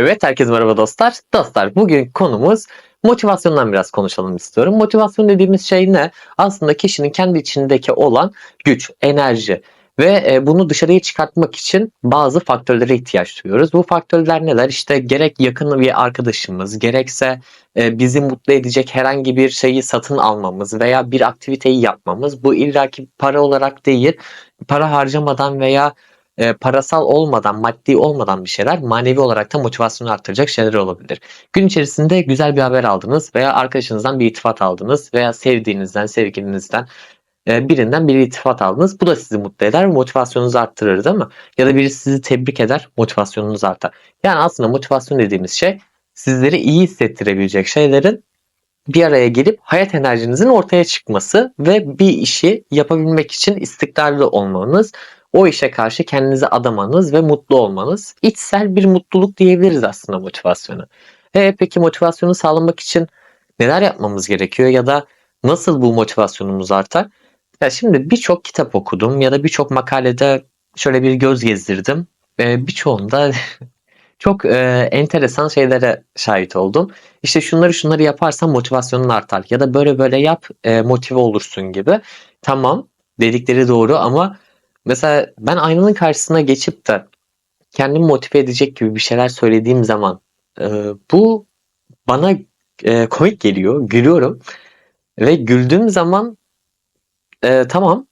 Evet herkese merhaba dostlar. Dostlar bugün konumuz motivasyondan biraz konuşalım istiyorum. Motivasyon dediğimiz şey ne? Aslında kişinin kendi içindeki olan güç, enerji ve e, bunu dışarıya çıkartmak için bazı faktörlere ihtiyaç duyuyoruz. Bu faktörler neler? İşte gerek yakın bir arkadaşımız, gerekse e, bizi mutlu edecek herhangi bir şeyi satın almamız veya bir aktiviteyi yapmamız. Bu illaki para olarak değil, para harcamadan veya e, parasal olmadan, maddi olmadan bir şeyler manevi olarak da motivasyonu arttıracak şeyler olabilir. Gün içerisinde güzel bir haber aldınız veya arkadaşınızdan bir itifat aldınız veya sevdiğinizden, sevgilinizden e, birinden bir itifat aldınız. Bu da sizi mutlu eder ve motivasyonunuzu arttırır değil mi? Ya da birisi sizi tebrik eder, motivasyonunuz artar. Yani aslında motivasyon dediğimiz şey sizleri iyi hissettirebilecek şeylerin bir araya gelip hayat enerjinizin ortaya çıkması ve bir işi yapabilmek için istikrarlı olmanız, o işe karşı kendinizi adamanız ve mutlu olmanız. İçsel bir mutluluk diyebiliriz aslında motivasyonu. E, peki motivasyonu sağlamak için neler yapmamız gerekiyor ya da nasıl bu motivasyonumuz artar? Ya şimdi birçok kitap okudum ya da birçok makalede şöyle bir göz gezdirdim. E, birçoğunda çok e, enteresan şeylere şahit oldum. İşte şunları şunları yaparsan motivasyonun artar ya da böyle böyle yap e, motive olursun gibi. Tamam dedikleri doğru ama mesela ben aynanın karşısına geçip de kendimi motive edecek gibi bir şeyler söylediğim zaman e, bu bana e, komik geliyor. Gülüyorum ve güldüğüm zaman e, tamam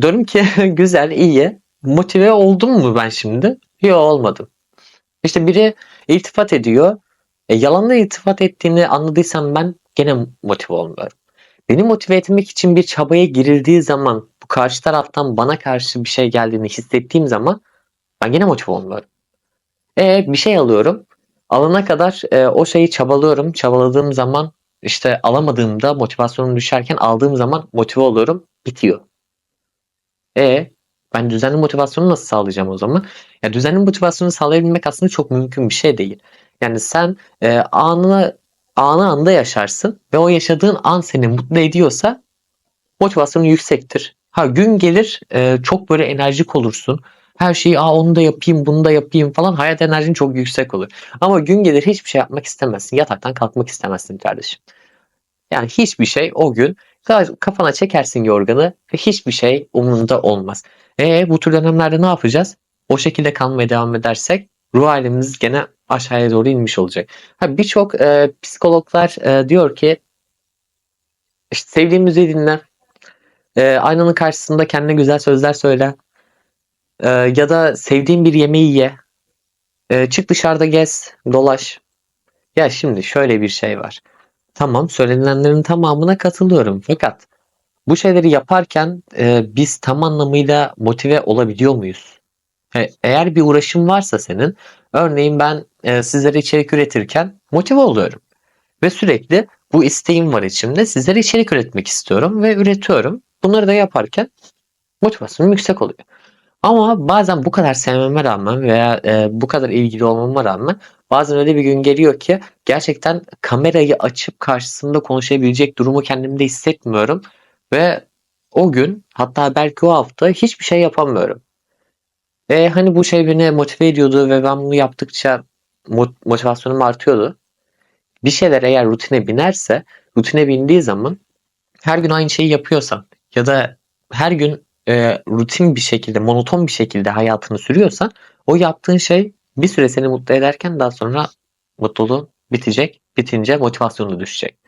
diyorum ki güzel iyi motive oldum mu ben şimdi? Yok olmadım. İşte biri iltifat ediyor. E, yalanla iltifat ettiğini anladıysam ben gene motive olmuyorum. Beni motive etmek için bir çabaya girildiği zaman karşı taraftan bana karşı bir şey geldiğini hissettiğim zaman ben gene motive olmuyorum. E bir şey alıyorum. Alana kadar e, o şeyi çabalıyorum. Çabaladığım zaman işte alamadığımda motivasyonum düşerken aldığım zaman motive oluyorum. Bitiyor. E ben düzenli motivasyonu nasıl sağlayacağım o zaman? Ya düzenli motivasyonu sağlayabilmek aslında çok mümkün bir şey değil. Yani sen e, anına anı anda yaşarsın ve o yaşadığın an seni mutlu ediyorsa motivasyonun yüksektir. Ha gün gelir e, çok böyle enerjik olursun. Her şeyi Aa, onu da yapayım bunu da yapayım falan hayat enerjin çok yüksek olur. Ama gün gelir hiçbir şey yapmak istemezsin. Yataktan kalkmak istemezsin kardeşim. Yani hiçbir şey o gün kafana çekersin yorganı ve hiçbir şey umurunda olmaz. E bu tür dönemlerde ne yapacağız? O şekilde kalmaya devam edersek ruh halimiz gene aşağıya doğru inmiş olacak. Ha birçok e, psikologlar e, diyor ki işte sevdiğin müziği dinle. E, aynanın karşısında kendine güzel sözler söyle. E, ya da sevdiğin bir yemeği ye. E, çık dışarıda gez, dolaş. Ya şimdi şöyle bir şey var. Tamam söylenilenlerin tamamına katılıyorum fakat bu şeyleri yaparken e, biz tam anlamıyla motive olabiliyor muyuz? E, eğer bir uğraşım varsa senin, örneğin ben e, sizlere içerik üretirken motive oluyorum. Ve sürekli bu isteğim var içimde. Sizlere içerik üretmek istiyorum ve üretiyorum. Bunları da yaparken motivasyonum yüksek oluyor. Ama bazen bu kadar sevmeme rağmen veya e, bu kadar ilgili olmama rağmen bazen öyle bir gün geliyor ki gerçekten kamerayı açıp karşısında konuşabilecek durumu kendimde hissetmiyorum ve o gün hatta belki o hafta hiçbir şey yapamıyorum. Ve hani bu şey beni motive ediyordu ve ben bunu yaptıkça motivasyonum artıyordu. Bir şeyler eğer rutine binerse, rutine bindiği zaman her gün aynı şeyi yapıyorsan ya da her gün e, rutin bir şekilde, monoton bir şekilde hayatını sürüyorsan o yaptığın şey bir süre seni mutlu ederken daha sonra mutluluğun bitecek. Bitince motivasyonu düşecek.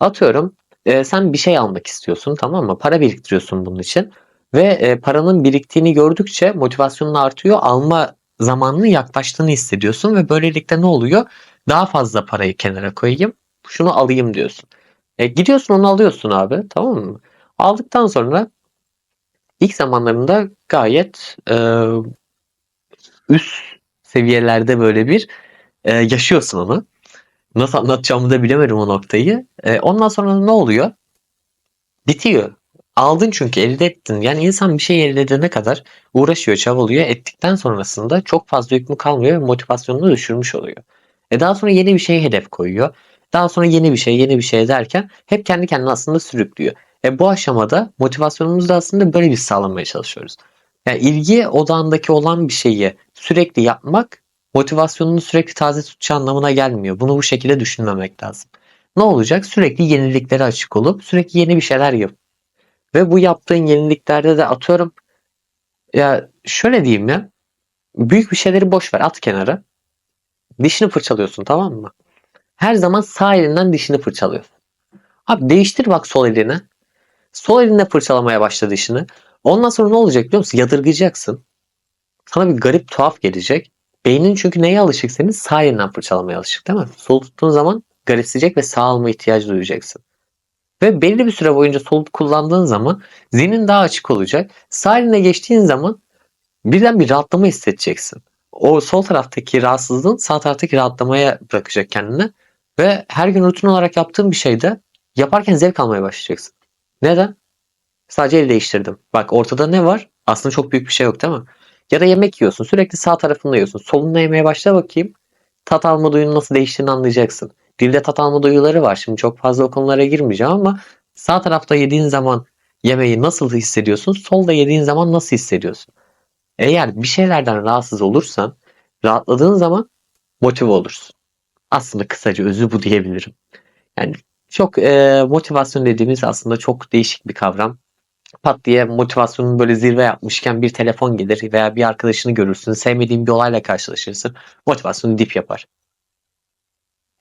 Atıyorum e, sen bir şey almak istiyorsun tamam mı? Para biriktiriyorsun bunun için. Ve e, paranın biriktiğini gördükçe motivasyonun artıyor. Alma zamanının yaklaştığını hissediyorsun ve böylelikle ne oluyor? Daha fazla parayı kenara koyayım. Şunu alayım diyorsun. E, gidiyorsun onu alıyorsun abi tamam mı? Aldıktan sonra ilk zamanlarında gayet e, üst seviyelerde böyle bir e, yaşıyorsun onu. Nasıl anlatacağımı da bilemedim o noktayı. E, ondan sonra ne oluyor? Bitiyor. Aldın çünkü elde ettin. Yani insan bir şey elde edene kadar uğraşıyor, çabalıyor. Ettikten sonrasında çok fazla hükmü kalmıyor ve motivasyonunu düşürmüş oluyor. E daha sonra yeni bir şeye hedef koyuyor. Daha sonra yeni bir şey, yeni bir şey derken hep kendi kendine aslında sürüklüyor. E bu aşamada motivasyonumuzu da aslında böyle bir sağlamaya çalışıyoruz. Yani ilgi odağındaki olan bir şeyi sürekli yapmak motivasyonunu sürekli taze tutacağı anlamına gelmiyor. Bunu bu şekilde düşünmemek lazım. Ne olacak? Sürekli yeniliklere açık olup sürekli yeni bir şeyler yap. Ve bu yaptığın yeniliklerde de atıyorum ya şöyle diyeyim ya büyük bir şeyleri boş ver at kenara. Dişini fırçalıyorsun tamam mı? Her zaman sağ elinden dişini fırçalıyorsun. Abi değiştir bak sol eline. Sol elinle fırçalamaya başla dişini. Ondan sonra ne olacak biliyor musun? Yadırgayacaksın. Sana bir garip tuhaf gelecek. Beynin çünkü neye alışık senin? Sağ elinden fırçalamaya alışık değil mi? Sol tuttuğun zaman garipseyecek ve sağ alma ihtiyacı duyacaksın. Ve belli bir süre boyunca sol kullandığın zaman zihnin daha açık olacak. Sağ eline geçtiğin zaman birden bir rahatlama hissedeceksin. O sol taraftaki rahatsızlığın sağ taraftaki rahatlamaya bırakacak kendini. Ve her gün rutin olarak yaptığın bir şeyde yaparken zevk almaya başlayacaksın. Neden? Sadece el değiştirdim. Bak ortada ne var? Aslında çok büyük bir şey yok değil mi? Ya da yemek yiyorsun. Sürekli sağ tarafında yiyorsun. Solunda yemeye başla bakayım. Tat alma duyunun nasıl değiştiğini anlayacaksın. Dilde tat alma duyuları var. Şimdi çok fazla o konulara girmeyeceğim ama sağ tarafta yediğin zaman yemeği nasıl hissediyorsun? Solda yediğin zaman nasıl hissediyorsun? Eğer bir şeylerden rahatsız olursan rahatladığın zaman motive olursun. Aslında kısaca özü bu diyebilirim. Yani çok e, motivasyon dediğimiz aslında çok değişik bir kavram. Pat diye motivasyonun böyle zirve yapmışken bir telefon gelir veya bir arkadaşını görürsün. Sevmediğin bir olayla karşılaşırsın. Motivasyonu dip yapar.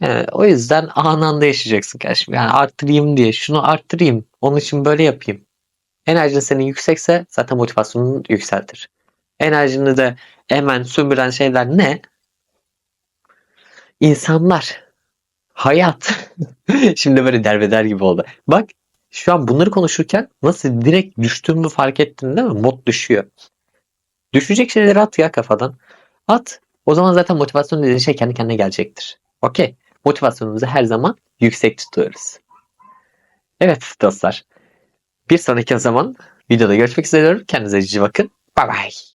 Yani o yüzden anında yaşayacaksın kardeşim. Yani arttırayım diye şunu arttırayım. Onun için böyle yapayım. Enerjin senin yüksekse zaten motivasyonunu yükseltir. Enerjini de hemen sömüren şeyler ne? İnsanlar. Hayat. Şimdi böyle derbeder gibi oldu. Bak şu an bunları konuşurken nasıl direkt düştüğümü fark ettin değil mi? Mod düşüyor. Düşecek şeyleri at ya kafadan. At. O zaman zaten motivasyon dediğin şey kendi kendine gelecektir. Okey. Motivasyonumuzu her zaman yüksek tutuyoruz. Evet dostlar. Bir sonraki zaman videoda görüşmek üzere. Kendinize iyi bakın. Bye bye.